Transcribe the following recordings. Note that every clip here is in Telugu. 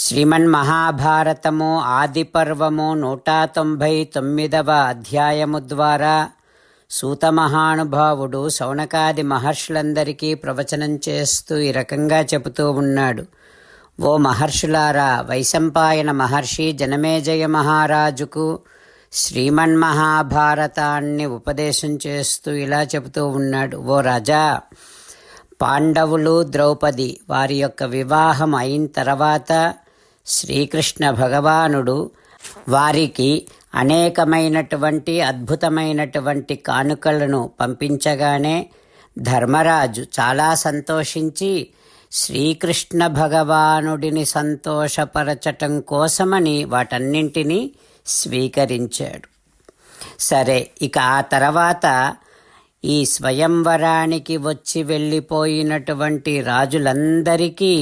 శ్రీమన్ మహాభారతము ఆది పర్వము నూట తొంభై తొమ్మిదవ అధ్యాయము ద్వారా సూత మహానుభావుడు శౌనకాది మహర్షులందరికీ ప్రవచనం చేస్తూ ఈ రకంగా చెబుతూ ఉన్నాడు. ఓ మహర్షులారా వైశంపాయన మహర్షి జనమేజయ మహారాజుకు శ్రీమన్మహాభారతాన్ని ఉపదేశం చేస్తూ ఇలా చెబుతూ ఉన్నాడు. ఓ రాజా పాండవులు ద్రౌపది వారి యొక్క వివాహం అయిన తర్వాత శ్రీకృష్ణ భగవానుడు వారికి అనేకమైనటువంటి అద్భుతమైనటువంటి కానుకలను పంపించగానే ధర్మరాజు చాలా సంతోషించి శ్రీకృష్ణ భగవానుడిని సంతోషపరచటం కోసమని వాటన్నింటినీ స్వీకరించాడు. సరే ఇక ఆ తర్వాత ఈ స్వయంవరానికి వచ్చి వెళ్ళిపోయినటువంటి రాజులందరికీ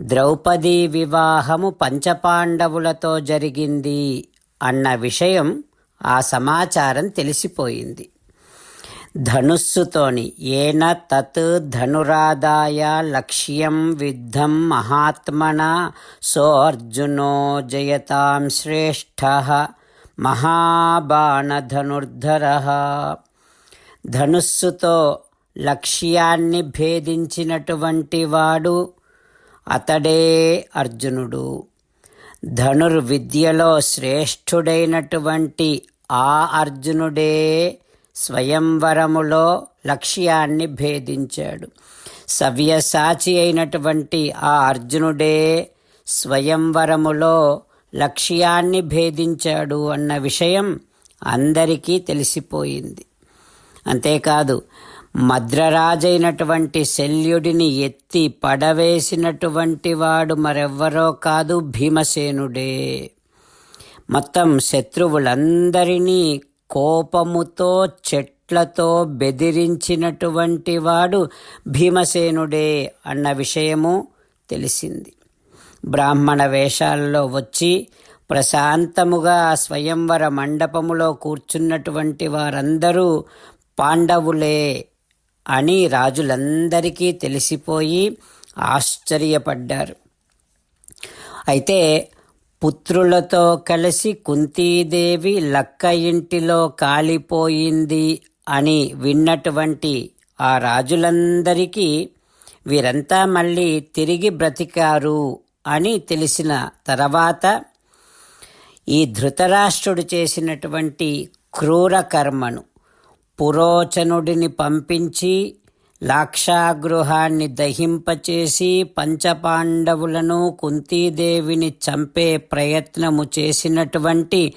ద్రౌపదీ వివాహము పంచపాండవులతో జరిగింది అన్న విషయం ఆ సమాచారం తెలిసిపోయింది. ధనుస్సుతోని ఏన తత్ ధనురాదాయ లక్ష్యం విద్ధం మహాత్మన సోర్జునో జయతాం శ్రేష్ఠ మహాబాణధనుర్ధర. ధనుస్సుతో లక్ష్యాన్ని భేదించినటువంటి వాడు అతడే అర్జునుడు. ధనుర్విద్యలో శ్రేష్ఠుడైనటువంటి ఆ అర్జునుడే స్వయంవరములో లక్ష్యాన్ని భేదించాడు. సవ్యసాచి అయినటువంటి ఆ అర్జునుడే స్వయంవరములో లక్ష్యాన్ని భేదించాడు అన్న విషయం అందరికీ తెలిసిపోయింది. అంతేకాదు మద్రరాజైనటువంటి శల్యుడిని ఎత్తి పడవేసినటువంటి వాడు మరెవ్వరో కాదు భీమసేనుడే. మొత్తం శత్రువులందరినీ కోపముతో చెట్లతో బెదిరించినటువంటి వాడు భీమసేనుడే అన్న విషయము తెలిసింది. బ్రాహ్మణ వేషాల్లో వచ్చి ప్రశాంతముగా స్వయంవర మండపములో కూర్చున్నటువంటి వారందరూ పాండవులే అని రాజులందరికీ తెలిసిపోయి ఆశ్చర్యపడ్డారు. అయితే పుత్రులతో కలిసి కుంతీదేవి లక్క ఇంటిలో కాలిపోయింది అని విన్నటువంటి ఆ రాజులందరికీ వీరంతా మళ్ళీ తిరిగి బ్రతికారు అని తెలిసిన తర్వాత ఈ ధృతరాష్ట్రుడు చేసినటువంటి క్రూర కర్మను పురోచనుడిని పంపించి లాక్షాగృహాన్ని దహింపచేసి పంచపాండవులను కుంతీదేవిని చంపే ప్రయత్నము చేసినటువంటి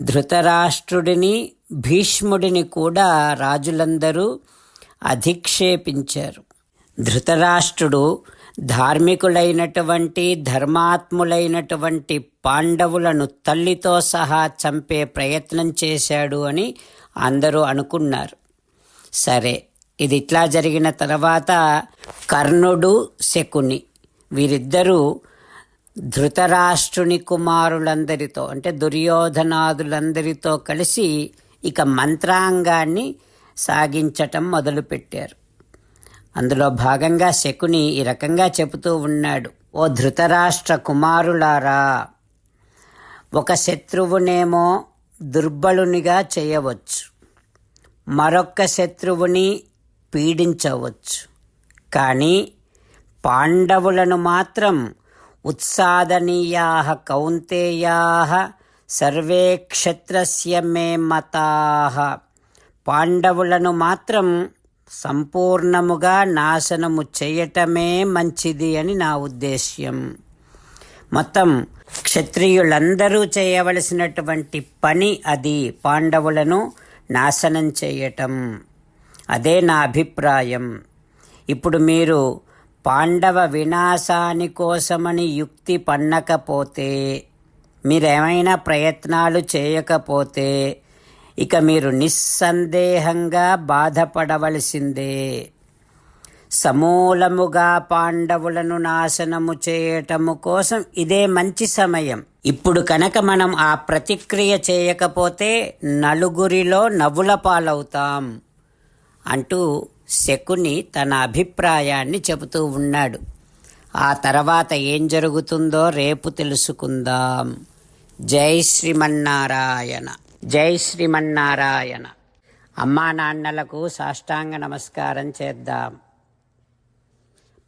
ధృతరాష్ట్రుడిని భీష్ముడిని కూడా రాజులందరూ అధిక్షేపించారు. ధృతరాష్ట్రుడు ధార్మికులైనటువంటి ధర్మాత్ములైనటువంటి పాండవులను తల్లితో సహా చంపే ప్రయత్నం చేశాడు అని అందరూ అనుకున్నారు. సరే ఇది ఇట్లా జరిగిన తర్వాత కర్ణుడు శకుని వీరిద్దరూ ధృతరాష్ట్రుని కుమారులందరితో అంటే దుర్యోధనాదులందరితో కలిసి ఇక మంత్రాంగాన్ని సాగించటం మొదలుపెట్టారు. అందులో భాగంగా శకుని ఈ రకంగా చెబుతూ ఉన్నాడు. ఓ ధృతరాష్ట్ర కుమారులారా ఒక శత్రువునేమో దుర్బలునిగా చేయవచ్చు. మరొక్క శత్రువుని పీడించవచ్చు. కానీ పాండవులను మాత్రం ఉత్సాదనీయా కౌంతేయా సర్వే క్షత్రస్య మే మతా. పాండవులను మాత్రం సంపూర్ణముగా నాశనము చేయటమే మంచిది అని నా ఉద్దేశ్యం. మొత్తం క్షత్రియులందరూ చేయవలసినటువంటి పని అది పాండవులను నాశనం చేయటం. అదే నా అభిప్రాయం. ఇప్పుడు మీరు పాండవ వినాశాని కోసమని యుక్తి పన్నకపోతే మీరేమైనా ప్రయత్నాలు చేయకపోతే ఇక మీరు నిస్సందేహంగా బాధపడవలసిందే. సమూలముగా పాండవులను నాశనము చేయటము కోసం ఇదే మంచి సమయం. ఇప్పుడు కనుక మనం ఆ ప్రతిక్రియ చేయకపోతే నలుగురిలో నవ్వుల పాలవుతాం అంటూ శకుని తన అభిప్రాయాన్ని చెబుతూ ఉన్నాడు. ఆ తర్వాత ఏం జరుగుతుందో రేపు తెలుసుకుందాం. జై శ్రీమన్నారాయణ. జై శ్రీమన్నారాయణ. అమ్మా నాన్నలకు సాష్టాంగ నమస్కారం చేద్దాం.